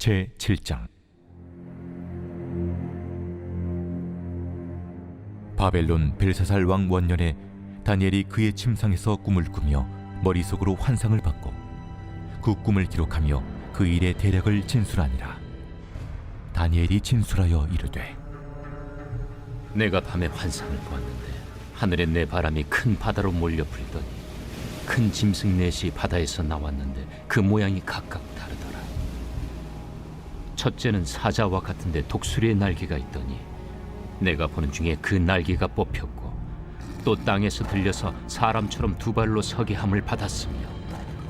제 7장 바벨론 벨사살 왕 원년에 다니엘이 그의 침상에서 꿈을 꾸며 머릿속으로 환상을 받고 그 꿈을 기록하며 그 일의 대략을 진술하니라 다니엘이 진술하여 이르되 내가 밤에 환상을 보았는데 하늘에 내 바람이 큰 바다로 몰려 불더니 큰 짐승 넷이 바다에서 나왔는데 그 모양이 각각 다르더라. 첫째는 사자와 같은데 독수리의 날개가 있더니 내가 보는 중에 그 날개가 뽑혔고 또 땅에서 들려서 사람처럼 두 발로 서게 함을 받았으며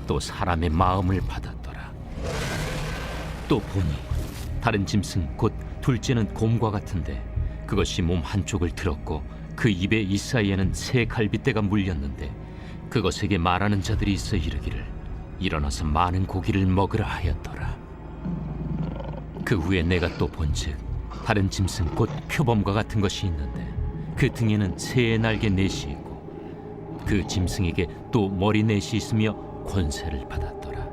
또 사람의 마음을 받았더라. 또 보니 다른 짐승 곧 둘째는 곰과 같은데 그것이 몸 한쪽을 들었고 그 입에 이 사이에는 새 갈빗대가 물렸는데 그것에게 말하는 자들이 있어 이르기를 일어나서 많은 고기를 먹으라 하였더라 그 후에 내가 또 본즉 다른 짐승 곧 표범과 같은 것이 있는데 그 등에는 새의 날개 넷이 있고 그 짐승에게 또 머리 넷이 있으며 권세를 받았더라.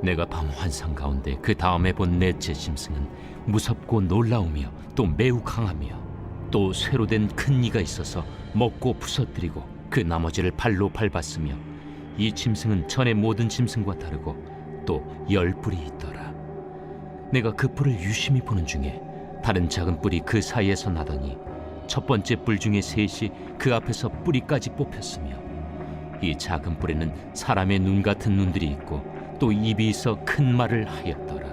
내가 밤 환상 가운데 그 다음에 본 넷째 짐승은 무섭고 놀라우며 또 매우 강하며 또 쇠로 된 큰 이가 있어서 먹고 부서뜨리고 그 나머지를 발로 밟았으며 이 짐승은 전의 모든 짐승과 다르고 또 열 뿔이 있더라 내가 그 뿔을 유심히 보는 중에 다른 작은 뿔이 그 사이에서 나더니 첫 번째 뿔 중에 셋이 그 앞에서 뿌리까지 뽑혔으며 이 작은 뿔에는 사람의 눈 같은 눈들이 있고 또 입이 있어 큰 말을 하였더라.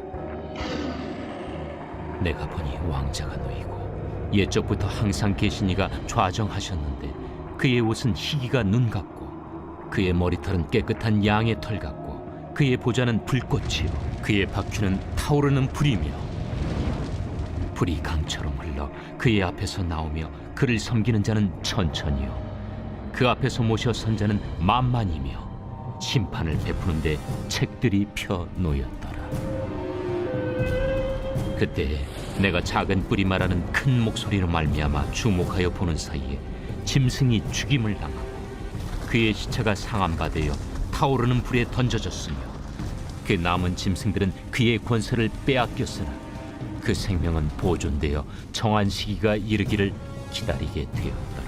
내가 보니 왕자가 놓이고 옛적부터 항상 계신 이가 좌정하셨는데 그의 옷은 희기가 눈 같고 그의 머리털은 깨끗한 양의 털 같고 그의 보좌는 불꽃이요 그의 바퀴는 타오르는 불이며 불이 강처럼 흘러 그의 앞에서 나오며 그를 섬기는 자는 천천히요 그 앞에서 모셔 선 자는 만만이며 심판을 베푸는데 책들이 펴 놓였더라. 그때 내가 작은 뿔이 말하는 큰 목소리로 말미암아 주목하여 보는 사이에 짐승이 죽임을 당하고 그의 시체가 상함받되어 타오르는 불에 던져졌으며 그 남은 짐승들은 그의 권세를 빼앗겼으나 그 생명은 보존되어 정한 시기가 이르기를 기다리게 되었더라.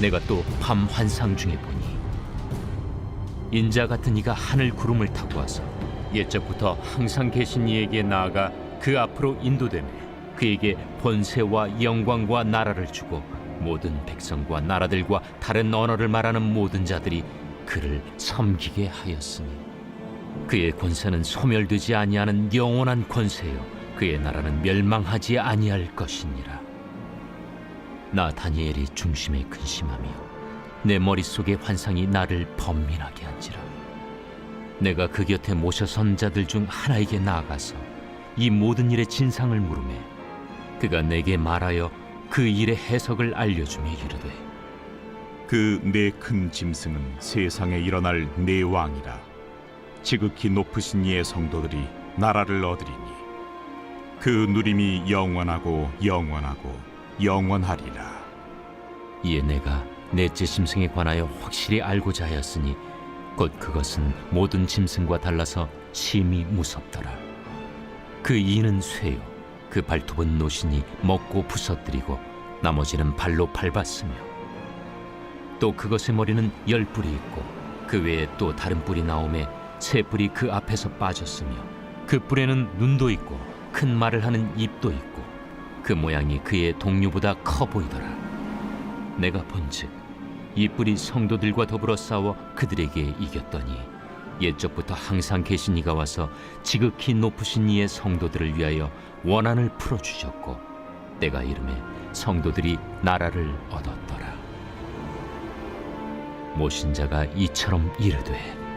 내가 또 밤 환상 중에 보니 인자 같은 이가 하늘 구름을 타고 와서 옛적부터 항상 계신 이에게 나아가 그 앞으로 인도되며 그에게 권세와 영광과 나라를 주고 모든 백성과 나라들과 다른 언어를 말하는 모든 자들이 그를 섬기게 하였으니 그의 권세는 소멸되지 아니하는 영원한 권세요. 그의 나라는 멸망하지 아니할 것이니라. 나 다니엘이 중심에 근심하며 내 머릿속의 환상이 나를 번민하게 한지라. 내가 그 곁에 모셔 선 자들 중 하나에게 나아가서 이 모든 일의 진상을 물으매 그가 내게 말하여 그 일의 해석을 알려주며 이르되 그네큰 짐승은 세상에 일어날 네 왕이라 지극히 높으신 이의 성도들이 나라를 얻으리니 그 누림이 영원하고 영원하고 영원하리라. 이에 내가 넷째 짐승에 관하여 확실히 알고자 하였으니 곧 그것은 모든 짐승과 달라서 심히 무섭더라. 그 이는 쇠요. 그 발톱은 노신이 먹고 부서뜨리고 나머지는 발로 밟았으며 또 그것의 머리는 열 뿔이 있고 그 외에 또 다른 뿔이 나오매 새 뿔이 그 앞에서 빠졌으며 그 뿔에는 눈도 있고 큰 말을 하는 입도 있고 그 모양이 그의 동류보다 커 보이더라. 내가 본즉 이 뿔이 성도들과 더불어 싸워 그들에게 이겼더니 옛적부터 항상 계신 이가 와서 지극히 높으신 이의 성도들을 위하여 원한을 풀어 주셨고 때가 이름에 성도들이 나라를 얻었더라. 모신 자가 이처럼 이르되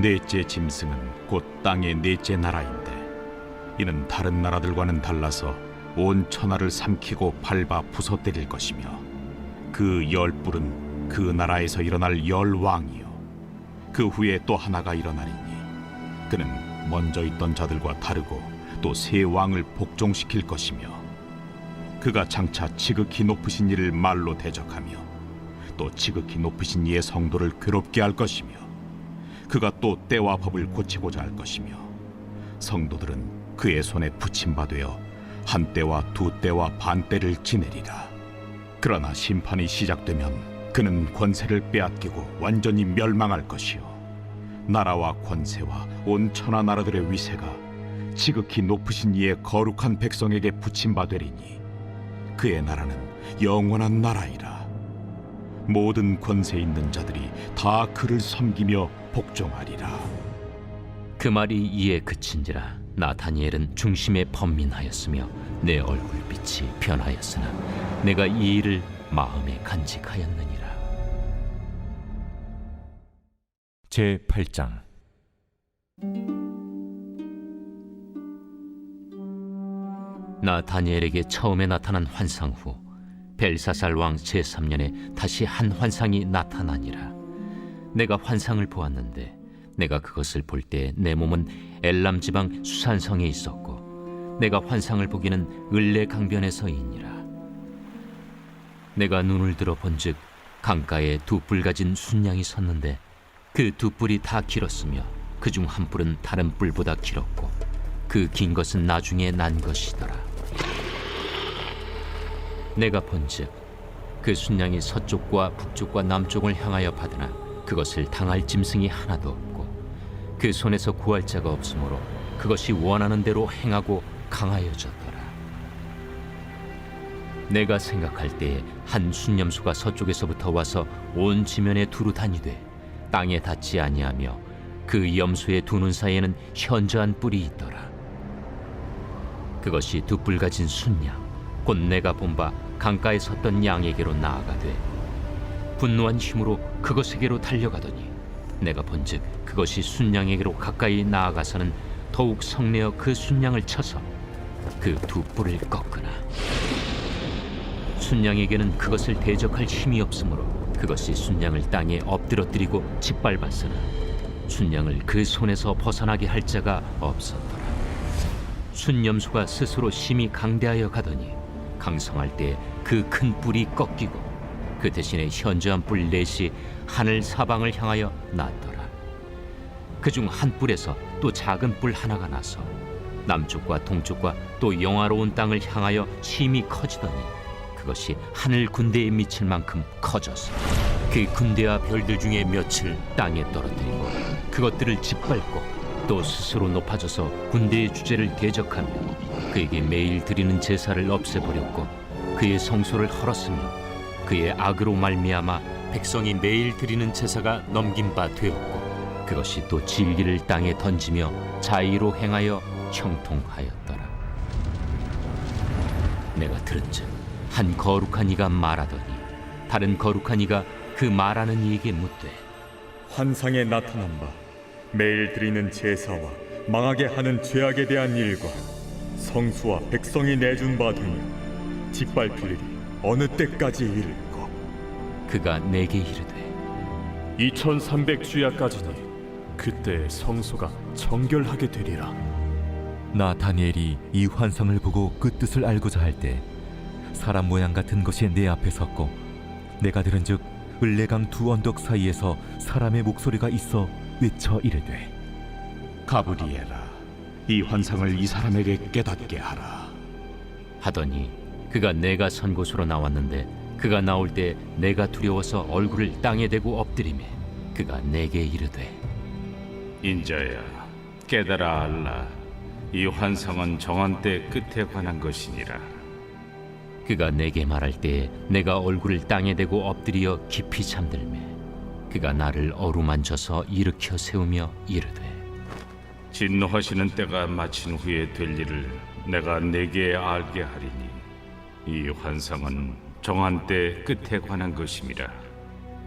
넷째 짐승은 곧 땅의 넷째 나라인데 이는 다른 나라들과는 달라서 온 천하를 삼키고 밟아 부서뜨릴 것이며 그열 뿔은 그 나라에서 일어날 열 왕이요. 그 후에 또 하나가 일어나리니 그는 먼저 있던 자들과 다르고 또 새 왕을 복종시킬 것이며 그가 장차 지극히 높으신 이를 말로 대적하며 또 지극히 높으신 이의 성도를 괴롭게 할 것이며 그가 또 때와 법을 고치고자 할 것이며 성도들은 그의 손에 붙임바되어 한 때와 두 때와 반 때를 지내리라. 그러나 심판이 시작되면 그는 권세를 빼앗기고 완전히 멸망할 것이요 나라와 권세와 온 천하 나라들의 위세가 지극히 높으신 이의 거룩한 백성에게 붙임바되리니 그의 나라는 영원한 나라이라 모든 권세 있는 자들이 다 그를 섬기며 복종하리라. 그 말이 이에 그친지라 나타니엘은 중심에 번민하였으며 내 얼굴빛이 변하였으나 내가 이 일을 마음에 간직하였느니라. 제 8장. 나 다니엘에게 처음에 나타난 환상 후 벨사살 왕 제3년에 다시 한 환상이 나타나니라 내가 환상을 보았는데 내가 그것을 볼 때 내 몸은 엘람 지방 수산성에 있었고 내가 환상을 보기는 을레 강변에서이니라 내가 눈을 들어 본즉 강가에 두 뿔 가진 순양이 섰는데 그 두 뿔이 다 길었으며 그 중 한 뿔은 다른 뿔보다 길었고 그 긴 것은 나중에 난 것이더라. 내가 본즉 그 순양이 서쪽과 북쪽과 남쪽을 향하여 받으나 그것을 당할 짐승이 하나도 없고 그 손에서 구할 자가 없으므로 그것이 원하는 대로 행하고 강하여졌더라. 내가 생각할 때에 한 순념수가 서쪽에서부터 와서 온 지면에 두루 다니되 땅에 닿지 아니하며 그 염소의 두 눈 사이에는 현저한 뿔이 있더라. 그것이 두 뿔 가진 순양 곧 내가 본 바 강가에 섰던 양에게로 나아가되 분노한 힘으로 그것에게로 달려가더니 내가 본즉 그것이 순양에게로 가까이 나아가서는 더욱 성내어 그 순양을 쳐서 그 두 뿔을 꺾으나 순양에게는 그것을 대적할 힘이 없으므로 그것이 순양을 땅에 엎드러뜨리고 짓밟았으나 순양을 그 손에서 벗어나게 할 자가 없었더라. 순염소가 스스로 심히 강대하여 가더니 강성할 때 그 큰 뿔이 꺾이고 그 대신에 현저한 뿔 넷이 하늘 사방을 향하여 났더라. 그 중 한 뿔에서 또 작은 뿔 하나가 나서 남쪽과 동쪽과 또 영화로운 땅을 향하여 심히 커지더니 그것이 하늘 군대에 미칠 만큼 커졌어. 그 군대와 별들 중에 몇을 땅에 떨어뜨리고 그것들을 짓밟고 또 스스로 높아져서 군대의 주제를 대적하며 그에게 매일 드리는 제사를 없애버렸고 그의 성소를 헐었으며 그의 악으로 말미암아 백성이 매일 드리는 제사가 넘긴 바 되었고 그것이 또 진리를 땅에 던지며 자의로 행하여 형통하였더라. 내가 들은즉 한 거룩한 이가 말하더니 다른 거룩한 이가 그 말하는 이에게 묻되 환상에 나타난 바 매일 드리는 제사와 망하게 하는 죄악에 대한 일과 성수와 백성이 내준 바 되니 짓밟힐 일이 어느 때까지 이를까 그가 내게 이르되 2300 주야까지니 그때 성소가 정결하게 되리라. 나 다니엘이 이 환상을 보고 그 뜻을 알고자 할 때 사람 모양 같은 것이 내 앞에 섰고 내가 들은즉 을레강 두 언덕 사이에서 사람의 목소리가 있어 외쳐 이르되 가브리엘아 이 환상을 이 사람에게 깨닫게 하라. 하더니 그가 내가 선 곳으로 나왔는데 그가 나올 때 내가 두려워서 얼굴을 땅에 대고 엎드리매 그가 내게 이르되 인자야 깨달아 알라. 이 환상은 정한 때 끝에 관한 것이니라. 그가 내게 말할 때 내가 얼굴을 땅에 대고 엎드려 깊이 잠들매 그가 나를 어루만져서 일으켜 세우며 이르되 진노하시는 때가 마친 후에 될 일을 내가 내게 알게 하리니 이 환상은 정한 때 끝에 관한 것임이라.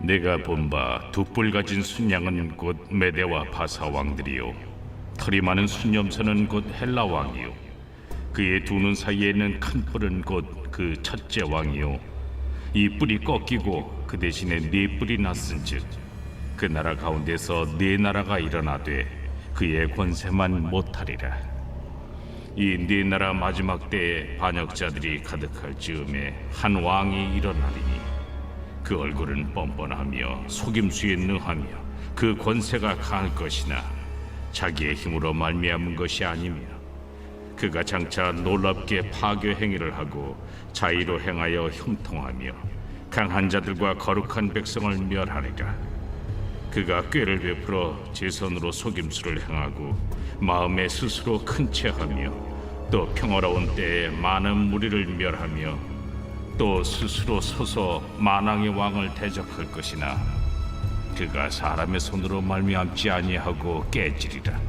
내가 본 바 두 뿔 가진 순양은 곧 메대와 바사 왕들이요. 털이 많은 순염소는 곧 헬라 왕이요. 그의 두 눈 사이에 있는 큰 뿔은 곧 그 첫째 왕이요. 이 뿔이 꺾이고 그 대신에 네 뿔이 났은즉 그 나라 가운데서 네 나라가 일어나되 그의 권세만 못하리라. 이 네 나라 마지막 때에 반역자들이 가득할 즈음에 한 왕이 일어나리니 그 얼굴은 뻔뻔하며 속임수에 능하며 그 권세가 강할 것이나 자기의 힘으로 말미암은 것이 아니며 그가 장차 놀랍게 파괴 행위를 하고 자의로 행하여 형통하며 강한 자들과 거룩한 백성을 멸하리라 그가 꾀를 베풀어 제 손으로 속임수를 행하고 마음에 스스로 큰 채하며 또 평화로운 때에 많은 무리를 멸하며 또 스스로 서서 만왕의 왕을 대적할 것이나 그가 사람의 손으로 말미암지 아니하고 깨지리라.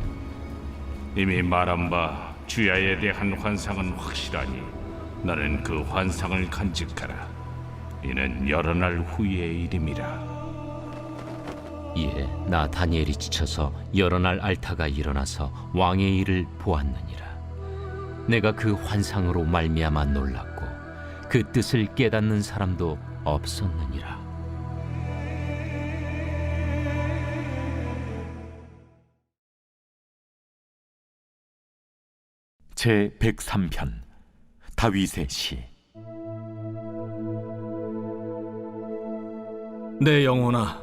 이미 말한 바 주야에 대한 환상은 확실하니 나는 그 환상을 간직하라. 이는 여러 날 후의 일임이라 이에 나 다니엘이 지쳐서 여러 날 앓다가 일어나서 왕의 일을 보았느니라. 내가 그 환상으로 말미암아 놀랐고 그 뜻을 깨닫는 사람도 없었느니라. 제 103편 다윗의 시 내 영혼아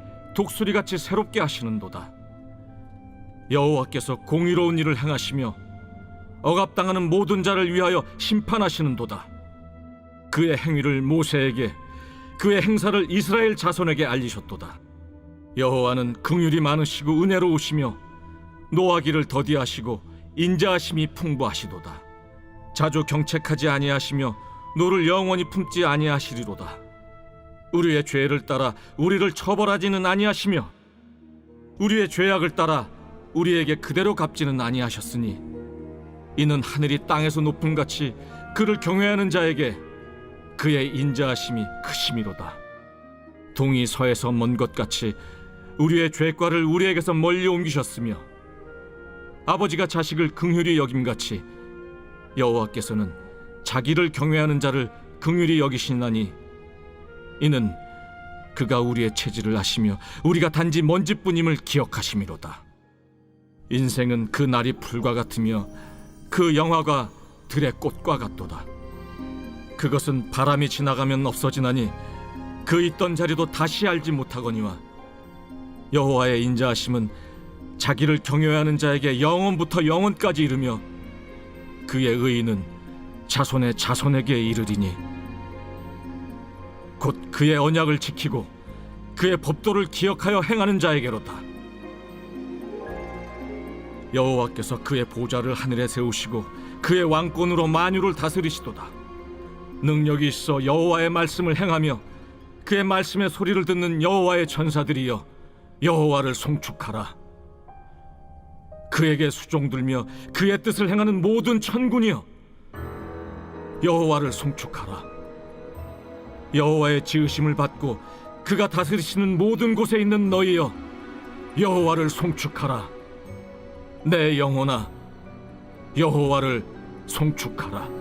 독수리같이 새롭게 하시는도다. 여호와께서 공의로운 일을 행하시며 억압당하는 모든 자를 위하여 심판하시는도다. 그의 행위를 모세에게 그의 행사를 이스라엘 자손에게 알리셨도다. 여호와는 긍휼이 많으시고 은혜로우시며 노하기를 더디하시고 인자하심이 풍부하시도다. 자주 경책하지 아니하시며 노를 영원히 품지 아니하시리로다. 우리의 죄를 따라 우리를 처벌하지는 아니하시며 우리의 죄악을 따라 우리에게 그대로 갚지는 아니하셨으니 이는 하늘이 땅에서 높음 같이 그를 경외하는 자에게 그의 인자하심이 크심이로다. 동이 서에서 먼 것 같이 우리의 죄과를 우리에게서 멀리 옮기셨으며 아버지가 자식을 긍휼히 여김 같이 여호와께서는 자기를 경외하는 자를 긍휼히 여기시나니 이는 그가 우리의 체질을 아시며 우리가 단지 먼지뿐임을 기억하심이로다. 인생은 그 날이 풀과 같으며 그 영화가 들의 꽃과 같도다. 그것은 바람이 지나가면 없어지나니 그 있던 자리도 다시 알지 못하거니와 여호와의 인자하심은 자기를 경외하는 자에게 영원부터 영원까지 이르며 그의 의인은 자손의 자손에게 이르리니 곧 그의 언약을 지키고 그의 법도를 기억하여 행하는 자에게로다. 여호와께서 그의 보좌를 하늘에 세우시고 그의 왕권으로 만유를 다스리시도다. 능력이 있어 여호와의 말씀을 행하며 그의 말씀의 소리를 듣는 여호와의 전사들이여 여호와를 송축하라. 그에게 수종들며 그의 뜻을 행하는 모든 천군이여 여호와를 송축하라. 여호와의 지으심을 받고 그가 다스리시는 모든 곳에 있는 너희여 여호와를 송축하라. 내 영혼아 여호와를 송축하라